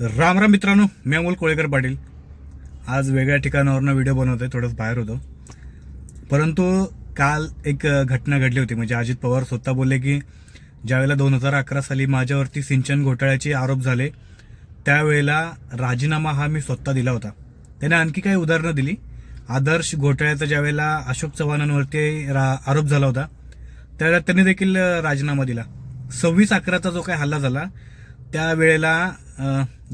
राम राम मित्रांनो मी अमोल कोळेकर पाटील. आज वेगळ्या ठिकाणावरनं व्हिडिओ बनवतोय थोडंच बाहेर होतो. परंतु काल एक घटना घडली होती. म्हणजे अजित पवार स्वतः बोलले की ज्यावेळेला दोन हजार अकरा साली माझ्यावरती सिंचन घोटाळ्याचे आरोप झाले त्यावेळेला राजीनामा हा मी स्वतः दिला होता. त्याने आणखी काही उदाहरणं दिली. आदर्श घोटाळ्याचा ज्यावेळेला अशोक चव्हाणांवरती रा आरोप झाला होता त्यावेळेला त्यांनी देखील राजीनामा दिला. सव्वीस अकराचा जो काही हल्ला झाला त्यावेळेला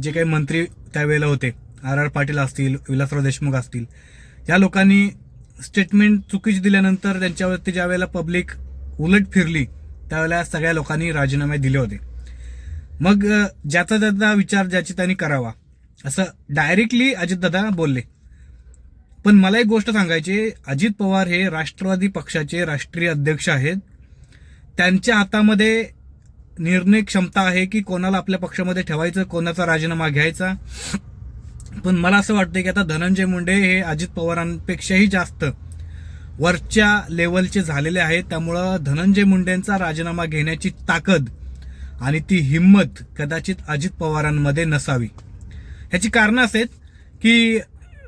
जे काही मंत्री त्यावेळेला होते आर आर पाटील असतील विलासराव देशमुख असतील या लोकांनी स्टेटमेंट चुकीची दिल्यानंतर त्यांच्यावरती ज्यावेळेला पब्लिक उलट फिरली त्यावेळेला सगळ्या लोकांनी राजीनामे दिले होते. मग ज्याचा त्याचा विचार ज्याची त्यांनी करावा असं डायरेक्टली अजितदादा बोलले. पण मला एक गोष्ट सांगायची अजित पवार हे राष्ट्रवादी पक्षाचे राष्ट्रीय अध्यक्ष आहेत. त्यांच्या हातामध्ये निर्णय क्षमता आहे की कोणाला आपल्या पक्षामध्ये ठेवायचं कोणाचा राजीनामा घ्यायचा. पण मला असं वाटतं की आता धनंजय मुंडे हे अजित पवारांपेक्षाही जास्त वरच्या लेवलचे झालेले आहेत. त्यामुळं धनंजय मुंडेंचा राजीनामा घेण्याची ताकद आणि ती हिंमत कदाचित अजित पवारांमध्ये नसावी. ह्याची कारणं असेल आहेत की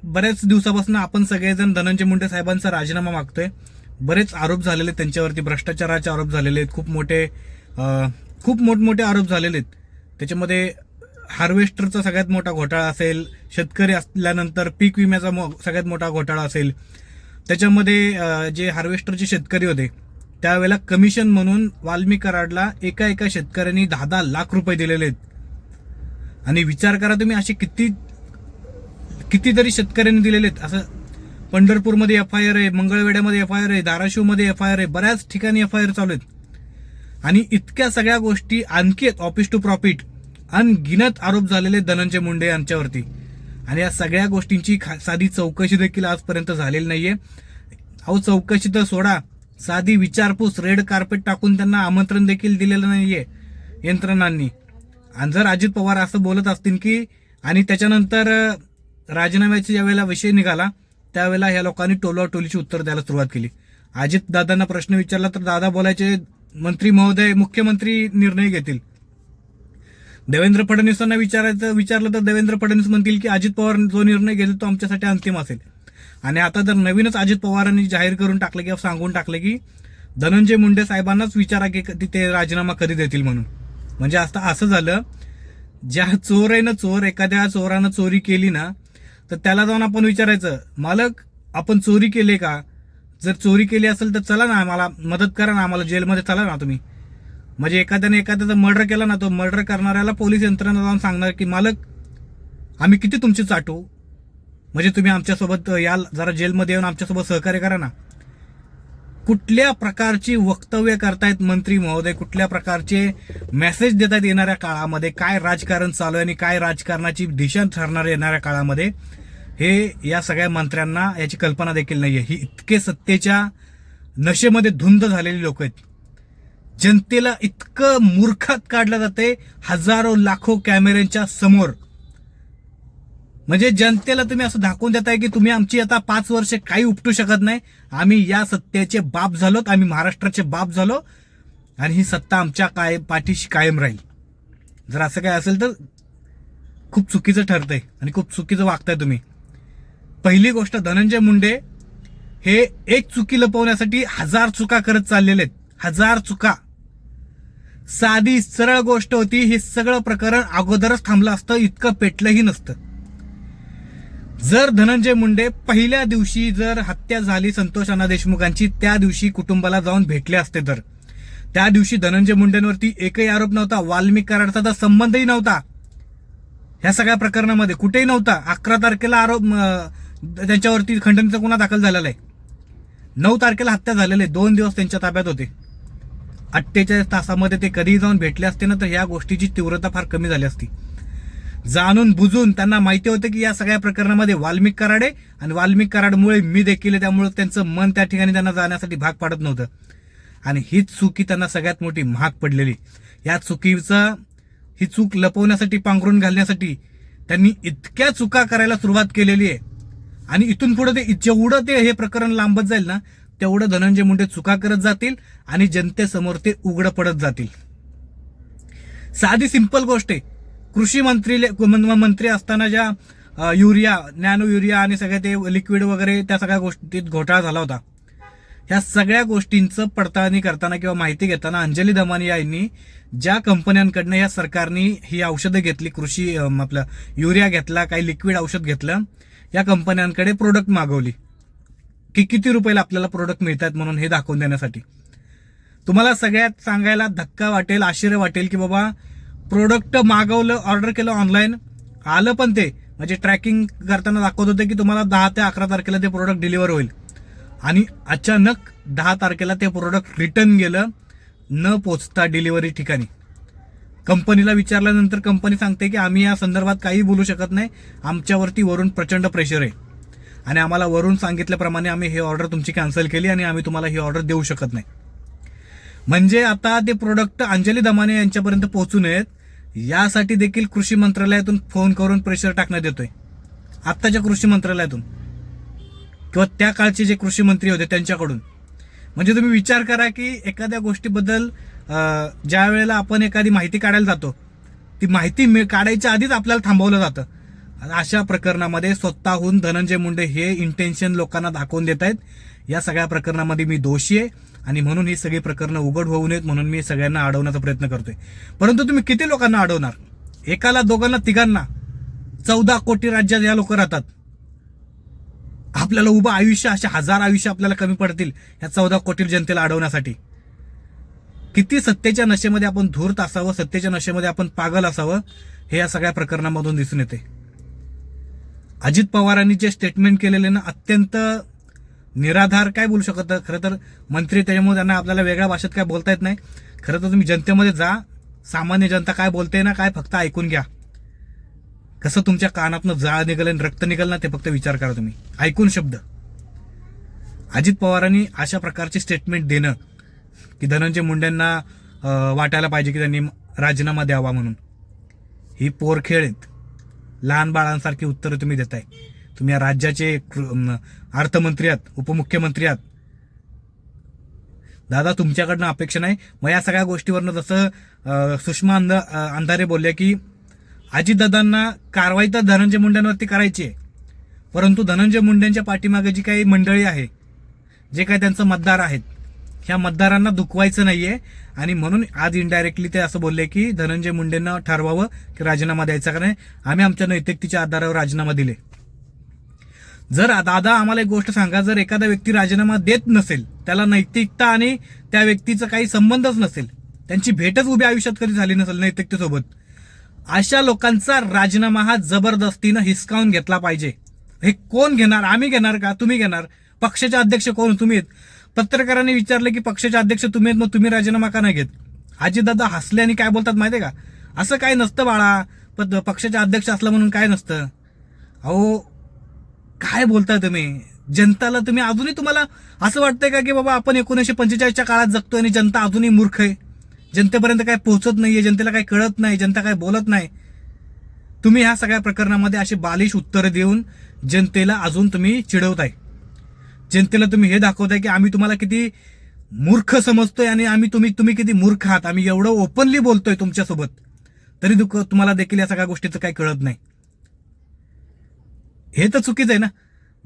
बऱ्याच दिवसापासून आपण सगळेजण धनंजय मुंडे साहेबांचा राजीनामा मागतोय. बरेच आरोप झालेले आहेत त्यांच्यावरती भ्रष्टाचाराचे आरोप झालेले आहेत. खूप मोठे खूप मोठमोठे आरोप झालेले आहेत. त्याच्यामध्ये हार्वेस्टरचा सगळ्यात मोठा घोटाळा असेल शेतकरी असल्यानंतर पीक विम्याचा मो- सगळ्यात मोठा घोटाळा असेल. त्याच्यामध्ये जे हार्वेस्टरचे शेतकरी होते त्यावेळेला कमिशन म्हणून वाल्मी कराडला एका एका शेतकऱ्यांनी दहा दहा लाख रुपये दिलेले आहेत. आणि विचार करा तुम्ही असे किती कितीतरी शेतकऱ्यांनी दिलेले आहेत. असं पंढरपूरमध्ये एफ आय आर आहे मंगळवेड्यामध्ये एफ आय आर आहे धाराशिवमध्ये एफ आय आर आहे बऱ्याच ठिकाणी एफ आय आर चालू आहेत. आणि इतक्या सगळ्या गोष्टी आणखी आहेत ऑफिस टू प्रॉफिट अनगिनत आरोप झालेले धनंजय मुंडे यांच्यावरती. आणि या सगळ्या गोष्टींची खा- साधी चौकशी देखील आजपर्यंत झालेली नाहीये. अहो चौकशी तर सोडा. साधी विचारपूस रेड कार्पेट टाकून त्यांना आमंत्रण देखील दिलेलं नाहीये यंत्रणांनी. आणि जर अजित पवार असं बोलत असतील की आणि त्याच्यानंतर राजीनाम्याचा ज्यावेळेला विषय निघाला त्यावेळेला ह्या लोकांनी टोलवा टोलीची उत्तर द्यायला सुरुवात केली. अजित दादांना प्रश्न विचारला तर दादा बोलायचे मंत्री महोदय मुख्यमंत्री निर्णय घेतील. देवेंद्र फडणवीसांना विचारायचं विचारलं तर देवेंद्र फडणवीस म्हणतील की अजित पवार जो निर्णय घेतील तो आमच्यासाठी अंतिम असेल. आणि आता जर नवीनच अजित पवारांनी जाहीर करून टाकलं किंवा सांगून टाकलं की धनंजय मुंडे साहेबांनाच विचारा की कधी ते राजीनामा कधी देतील म्हणून. म्हणजे आता असं झालं ज्या चोर आहे ना चोर एखाद्या चोरानं चोरी केली ना तर त्याला जाऊन आपण विचारायचं मालक आपण चोरी केले का? जर चोरी केली असेल तर चला ना आम्हाला मदत करा ना आम्हाला जेलमध्ये चला ना तुम्ही. म्हणजे एखाद्याने एखाद्याचा मर्डर केला ना तो मर्डर करणाऱ्याला पोलीस यंत्रणा जाऊन सांगणार की मालक आम्ही किती तुमची चाटू? म्हणजे तुम्ही आमच्यासोबत याल जरा जेलमध्ये येऊन आमच्यासोबत सहकार्य करा ना. कुठल्या प्रकारची वक्तव्य करतायत मंत्री महोदय? कुठल्या प्रकारचे मेसेज देतात येणाऱ्या काळामध्ये? काय राजकारण चालू आहे आणि काय राजकारणाची दिशा ठरणार येणाऱ्या काळामध्ये? हे या सगळ्या मंत्र्यांना याची कल्पना देखील नाही आहे ही इतके सत्तेच्या नशेमध्ये धुंद झालेली लोक आहेत. जनतेला इतकं मूर्खात काढलं जाते हजारो लाखो कॅमेऱ्यांच्या समोर. म्हणजे जनतेला तुम्ही असं दाखवून देताय की तुम्ही आमची आता पाच वर्ष काही उपटू शकत नाही. आम्ही या सत्तेचे बाप झालोत आम्ही महाराष्ट्राचे बाप झालो आणि ही सत्ता आमच्या काय पाठीशी कायम राहील. जर असं काय असेल तर खूप चुकीचं ठरतंय आणि खूप चुकीचं वागताय तुम्ही. पहिली गोष्ट धनंजय मुंडे हे एक चुकी लपवण्यासाठी हजार चुका करत चाललेले आहेत. हजार चुका. साधी सरळ गोष्ट होती हे सगळं प्रकरण अगोदरच थांबलं असतं इतकं पेटलंही नसतं. जर धनंजय मुंडे पहिल्या दिवशी जर हत्या झाली संतोष अण्णा देशमुखांची त्या दिवशी कुटुंबाला जाऊन भेटले असते तर. त्या दिवशी धनंजय मुंडेंवरती एकही आरोप नव्हता वाल्मिक कराडचा तर संबंधही नव्हता. ह्या सगळ्या प्रकरणामध्ये कुठेही नव्हता. अकरा तारखेला आरोप त्यांच्यावरती खंडणीचा गुन्हा दाखल झालेला आहे. नऊ तारखेला हत्या झालेली आहे. दोन दिवस त्यांच्या ताब्यात होते. अठ्ठेचाळीस तासामध्ये ते कधीही जाऊन भेटले असते ना तर ह्या गोष्टीची तीव्रता फार कमी झाली असती. जाणून बुजून त्यांना माहिती होतं की या सगळ्या प्रकरणामध्ये वाल्मिक कराडे आणि वाल्मिक कराडमुळे मी देखील आहे, त्यामुळे त्यांचं मन त्या ठिकाणी त्यांना जाण्यासाठी भाग पाडत नव्हतं. आणि हीच चुकी त्यांना सगळ्यात मोठी महाग पडलेली. या चुकीचं ही चूक लपवण्यासाठी पांघरून घालण्यासाठी त्यांनी इतक्या चुका करायला सुरुवात केलेली आहे. आणि इथून पुढे ते जेवढं ते हे प्रकरण लांबत जाईल ना तेवढं धनंजय मुंडे चुका करत जातील आणि जनतेसमोर ते उघडं पडत जातील. साधी सिंपल गोष्ट आहे. कृषी मंत्री मंत्री असताना ज्या युरिया नॅनो युरिया आणि सगळ्या ते लिक्विड वगैरे त्या सगळ्या गोष्टीत घोटाळा झाला होता. ह्या सगळ्या गोष्टींचं पडताळणी करताना किंवा माहिती घेताना अंजली दमानी यांनी ज्या कंपन्यांकडनं या सरकारने ही औषधं घेतली कृषी आपलं युरिया घेतला काही लिक्विड औषध घेतलं या कंपन्यांकडे प्रोडक्ट मागवली. की किती रुपयाला आपल्याला प्रोडक्ट मिळतात म्हणून हे दाखवून देण्यासाठी. तुम्हाला सगळ्यात सांगायला धक्का वाटेल आश्चर्य वाटेल की बाबा प्रोडक्ट मागवलं ऑर्डर केलं ऑनलाईन आलं पण ते. म्हणजे ट्रॅकिंग करताना दाखवत होते की तुम्हाला दहा ते अकरा तारखेला ते प्रोडक्ट डिलिव्हर होईल. आणि अचानक दहा तारखेला ते प्रोडक्ट रिटर्न गेलं न पोचता डिलिव्हरी ठिकाणी. कंपनीला विचारल्यानंतर कंपनी सांगते की आम्ही या संदर्भात काही बोलू शकत नाही. आमच्यावरती वरून प्रचंड प्रेशर आहे. आणि आम्हाला वरून सांगितल्याप्रमाणे आम्ही ही ऑर्डर तुमची कॅन्सल केली आणि आम्ही तुम्हाला ही ऑर्डर देऊ शकत नाही. म्हणजे आता ते प्रोडक्ट अंजली दमाने यांच्यापर्यंत पोहोचू नयेत. यासाठी देखील कृषी मंत्रालयातून फोन करून प्रेशर टाकण्यात येतोय. आत्ताच्या कृषी मंत्रालयातून. किंवा त्या काळचे जे कृषी मंत्री होते त्यांच्याकडून. म्हणजे तुम्ही विचार करा की एखाद्या गोष्टीबद्दल ज्या वेळेला आपण एखादी माहिती काढायला जातो ती माहिती मिळ- काढायच्या आधीच आपल्याला थांबवलं जातं. अशा प्रकरणामध्ये स्वतःहून धनंजय मुंडे हे इंटेन्शन लोकांना दाखवून देत आहेत. या सगळ्या प्रकरणामध्ये मी दोषी आहे आणि म्हणून ही सगळी प्रकरणं उघड होऊ नयेत म्हणून मी सगळ्यांना अडवण्याचा प्रयत्न करतोय. परंतु तुम्ही किती लोकांना अडवणार? एकाला दोघांना तिघांना? चौदा कोटी राज्यात या लोक राहतात. आपल्याला उभं आयुष्य असे हजार आयुष्य आपल्याला कमी पडतील या चौदा कोटी जनतेला अडवण्यासाठी. किती सत्तेच्या नशेमध्ये आपण धूर्त असावं सत्तेच्या नशेमध्ये आपण पागल असावं हे या सगळ्या प्रकरणामधून दिसून येते. अजित पवारांनी जे स्टेटमेंट केलेले ना अत्यंत निराधार काय बोलू शकत खरं तर मंत्री त्याच्यामुळे त्यांना आपल्याला वेगळ्या भाषेत काय बोलता येत नाही. खरं तर तुम्ही जनतेमध्ये जा सामान्य जनता काय बोलते ना काय फक्त ऐकून घ्या. कसं तुमच्या कानातनं जाळ निघालं आणि रक्त निघालं ना ते फक्त विचार करा तुम्ही. ऐकून शब्द. अजित पवारांनी अशा प्रकारचे स्टेटमेंट देणं की धनंजय मुंडेंना वाटायला पाहिजे की त्यांनी राजीनामा द्यावा म्हणून. ही पोरखेळ आहेत. लहान बाळांसारखी उत्तरं तुम्ही देताय. तुम्ही या राज्याचे अर्थमंत्री आहात उपमुख्यमंत्री आहात. दादा तुमच्याकडनं अपेक्षा नाही. मग या सगळ्या गोष्टीवरनं जसं सुषमा अंध अंधारे बोलल्या की अजितदादांना कारवाई तर धनंजय मुंडेंवरती करायची आहे. परंतु धनंजय मुंडेंच्या पाठीमागे जी काही मंडळी आहे जे काही त्यांचं मतदार आहेत ह्या मतदारांना दुखवायचं नाहीये. आणि म्हणून आज इनडायरेक्टली ते असं बोलले की धनंजय मुंडेंना ठरवावं की राजीनामा द्यायचा का नाही. आम्ही आमच्या नैतिकतेच्या आधारावर राजीनामा दिले. जर दादा आम्हाला एक गोष्ट सांगा जर एखादा व्यक्ती राजीनामा देत नसेल त्याला नैतिकता आणि त्या व्यक्तीचा काही संबंधच नसेल त्यांची भेटच उभी आयुष्यात कधी झाली नसेल नैतिकतेसोबत अशा लोकांचा राजीनामा हा जबरदस्तीनं हिसकावून घेतला पाहिजे. हे कोण घेणार? आम्ही घेणार का? तुम्ही घेणार? पक्षाचे अध्यक्ष कोण? तुम्ही. आहेत पत्रकारांनी विचारलं की पक्षाचे अध्यक्ष तुम्ही आहेत मग तुम्ही राजीनामा का नाही घेत? अजितदादा हसले आणि काय बोलतात माहितीये का? असं काय नसतं बाळा. पण पक्षाचे अध्यक्ष असलं म्हणून काय नसतं? अहो काय बोलता तुम्ही? जनताला तुम्ही अजूनही तुम्हाला असं वाटतंय का की बाबा आपण एकोणीसशे पंचेचाळीसच्या काळात जगतोय आणि जनता अजूनही मूर्ख आहे? जनतेपर्यंत काय पोहोचत नाहीये जनतेला काय कळत नाही जनता काय बोलत नाही? तुम्ही ह्या सगळ्या प्रकरणामध्ये अशी बालिश उत्तरं देऊन जनतेला अजून तुम्ही चिडवताय. जनतेला तुम्ही हे दाखवताय की आम्ही तुम्हाला किती मूर्ख समजतोय आणि आम्ही तुम्ही तुम्ही किती मूर्ख आहात. आम्ही एवढं ओपनली बोलतोय तुमच्यासोबत. तरी दुःख तुम्हाला देखील या सगळ्या गोष्टीचं काही कळत नाही. हे तर चुकीचं आहे ना?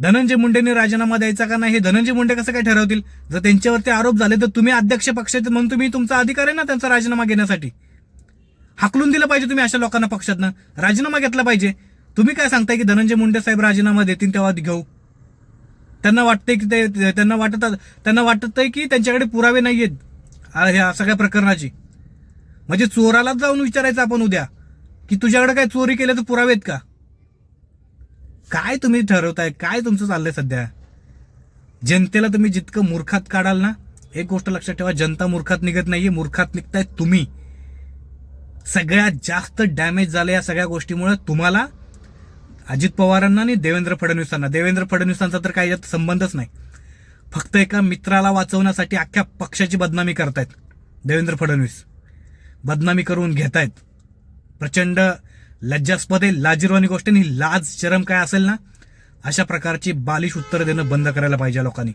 धनंजय मुंडेंनी राजीनामा द्यायचा का नाही? हे धनंजय मुंडे कसं काय ठरवतील? जर त्यांच्यावरती आरोप झाले तर तुम्ही अध्यक्ष पक्षाचे म्हणून तुम्ही तुमचा अधिकार आहे ना त्यांचा राजीनामा घेण्यासाठी? हाकलून दिलं पाहिजे तुम्ही अशा लोकांना पक्षातनं. राजीनामा घेतला पाहिजे. तुम्ही काय सांगताय की धनंजय मुंडे साहेब राजीनामा देतील तेव्हा घेऊ? त्यांना वाटतंय की ते त्यांना वाटत त्यांना वाटत आहे की त्यांच्याकडे पुरावे नाही आहेत ह्या सगळ्या प्रकरणाची. म्हणजे चोरालाच जाऊन विचारायचं आपण उद्या. की तुझ्याकडे काय चोरी केल्याचं पुरावे आहेत का? काय तुम्ही ठरवताय? काय तुमचं चाललंय सध्या? जनतेला तुम्ही जितकं मूर्खात काढाल ना एक गोष्ट लक्षात ठेवा जनता मूर्खात निघत नाहीये मूर्खात निघताय तुम्ही. सगळ्यात जास्त डॅमेज झालं या सगळ्या गोष्टीमुळे तुम्हाला अजित पवारांना आणि देवेंद्र फडणवीसांना. देवेंद्र फडणवीसांचा तर काही यात संबंधच नाही. फक्त एका मित्राला वाचवण्यासाठी अख्ख्या पक्षाची बदनामी करतायत देवेंद्र फडणवीस. बदनामी करून घेतायत. प्रचंड लज्जास्पद आहे लाजिरवाणी गोष्ट आणि लाज शरम काय असेल ना अशा प्रकारची बालिश उत्तरं देणं बंद करायला पाहिजे लोकांनी.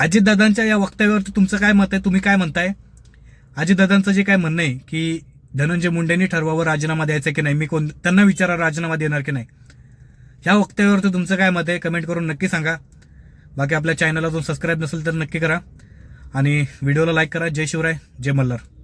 अजितदादांच्या या वक्तव्यावरती तुमचं काय मत आहे? तुम्ही काय म्हणताय? अजितदादांचं जे काय म्हणणं आहे की धनंजय मुंडेंनी ठरवावं राजीनामा द्यायचा की नाही? मी कोण त्यांना विचारा राजीनामा देणार की नाही? ह्या वक्तव्यावर तुमचं काय मत आहे? कमेंट करून नक्की सांगा. बाकी आपल्या चॅनलला अजून सबस्क्राईब नसेल तर नक्की करा. आणि व्हिडिओला लाईक करा. जय शिवराय. जय मल्हार.